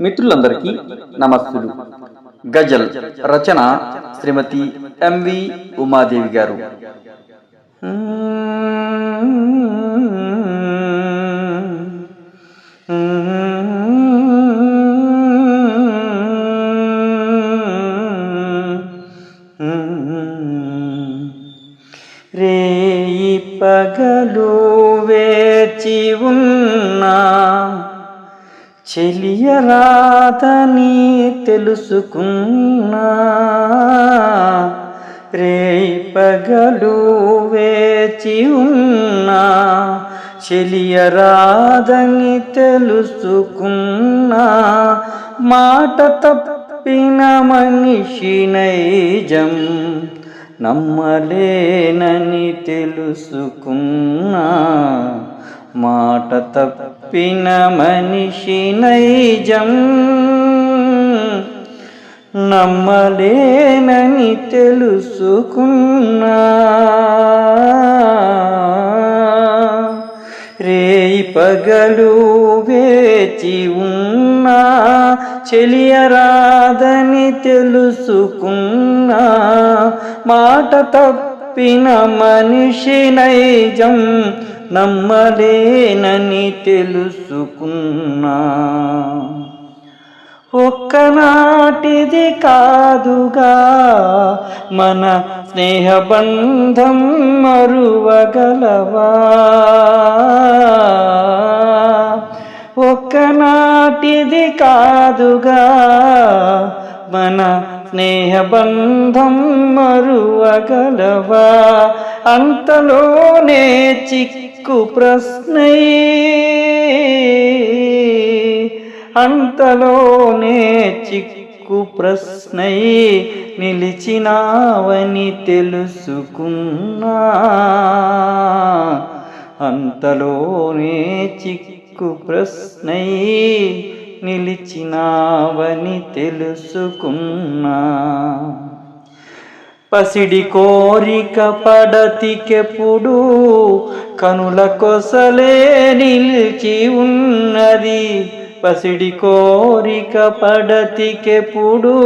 మిత్రులందరికీ నమస్తులు గజల్ రచన శ్రీమతి ఎంవి ఉమాదేవి గారు. రేయి పగలు వేచి ఉన్నా చెలియరాదని తెలుసుకున్నా. రే పగలు వేచి ఉన్నా. చెలియరాదని తెలుసుకున్నా. మాట తప్పిన మనిషి నైజం నమ్మలేనని తెలుసుకున్నా. మాట తప్ప తప్పిన మనిషి నైజం నమ్మలేనని తెలుసుకున్నా. రేయి పగలు వేచి ఉన్నా చెలియరాదని తెలుసుకున్నా. మాట తప్పిన మనిషి నైజం నమ్మలేనని తెలుసుకున్నా. ఒక్కనాటిది కాదుగా మన స్నేహబంధం మరువగలవా? ఒక్కనాటిది కాదుగా మన స్నేహబంధం మరువగలవా? అంతలోనే చిక్ ప్రశ్నై అంతలోనే చిక్కు ప్రశ్నై నిలిచినావని తెలుసుకున్నా. అంతలోనే చిక్కు ప్రశ్నై నిలిచినావని తెలుసుకున్నా. పసిడి కోరిక పడతికెప్పుడు కనుల కొసలే నిలిచి ఉన్నది. పసిడి కోరిక పడతికెప్పుడు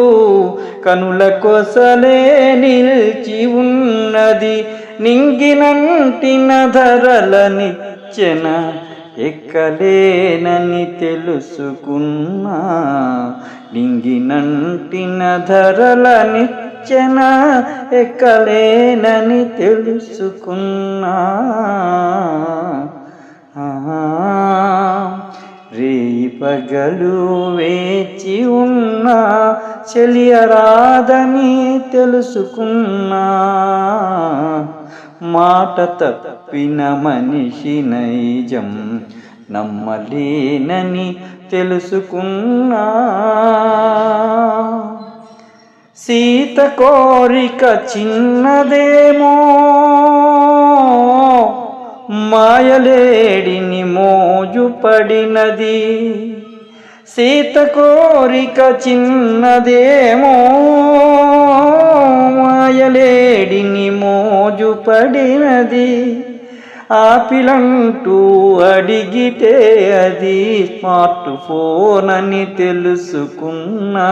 కనుల కొసలే నిలిచి ఉన్నది. నింగినంటిన ధరల నిచ్చెన ఎక్కలేనని తెలుసుకున్నా. నింగినంటిన ధరల నిచ్చెన ఎక్కలేనని తెలుసుకున్నా. రేపగలు వేచి ఉన్నా చెలియరాదని తెలుసుకున్నా. మాట తప్పిన మనిషి నైజం నమ్మలేనని తెలుసుకున్నా. సీత కోరిక చిన్నదేమో మాయలేడిని మోజుపడినది. సీత కోరిక చిన్నదేమో మాయలేడిని మోజుపడినది. పడినది ఆపిలంటూ అడిగితే అది స్మార్ట్ ఫోన్ అని తెలుసుకున్నా.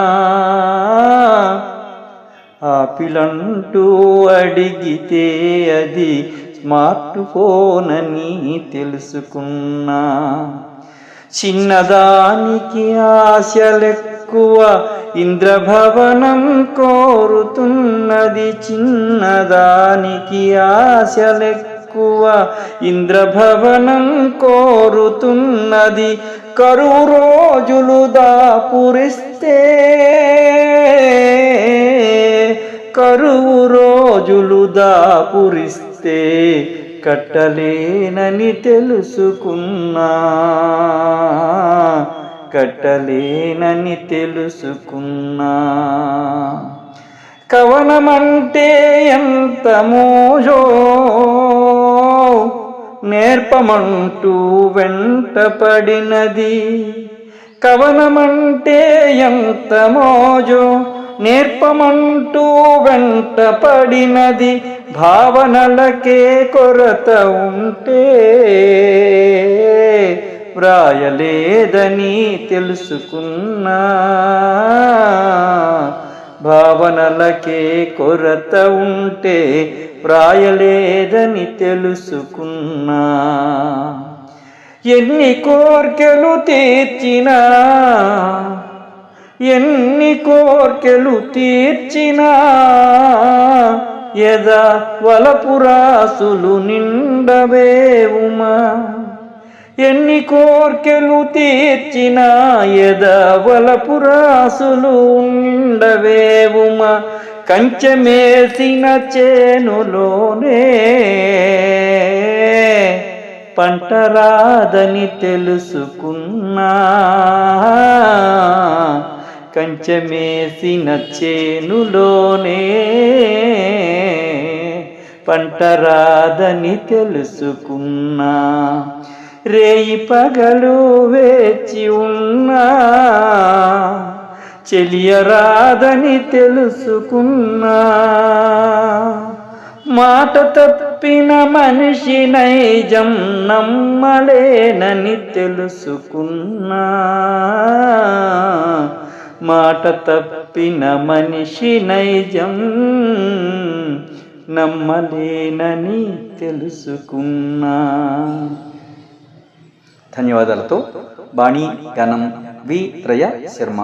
ఆపిలంటూ అడిగితే అది స్మార్ట్ ఫోన్ అని తెలుసుకున్నా. చిన్నదానికి ఆశలెక్కువ ఇంద్రభవనం కోరుతున్నది చిన్నదానికి ఆశలెక్కువ ఇంద్రభవనం కోరుతున్నది కరువు రోజులు దాపురిస్తే. కరువు రోజులు దాపురిస్తే కట్టలేనని తెలుసుకున్నా. కట్టలేనని తెలుసుకున్నా. కవనమంటే ఎంత మోజో నేర్పమంటూ వెంట పడినది. కవనమంటే ఎంత మోజో నేర్పమంటూ వెంట పడినది. భావనలకే కొరత ఉంటే వ్రాయలేదని తెలుసుకున్నా. భావనలకే కొరత ఉంటే ప్రాయలేదని తెలుసుకున్నా. ఎన్ని కోర్కెలు తీర్చినా ఎన్ని కోర్కెలు తీర్చినా ఎద వలపురాసులు నిండవేవుమా? ఎన్ని కోర్కెలు తీర్చిన ఎద వలపురాసులు నిండవేవుమా కంచెమేసిన చేనులోనే పంట రాదని తెలుసుకున్నా. కంచెమేసిన చేనులోనే పంట రాదని తెలుసుకున్నా. రేయి పగలు వేచి ఉన్నా. చెలియరాదని తెలుసుకున్నా. మాట తప్పిన మనిషి నైజం నమ్మలేనని తెలుసుకున్నా. మాట తప్పిన మనిషి నైజం నమ్మలేనని తెలుసుకున్నా. ధన్యవాదాలతో బాణీ గణం వి త్రయ శర్మ.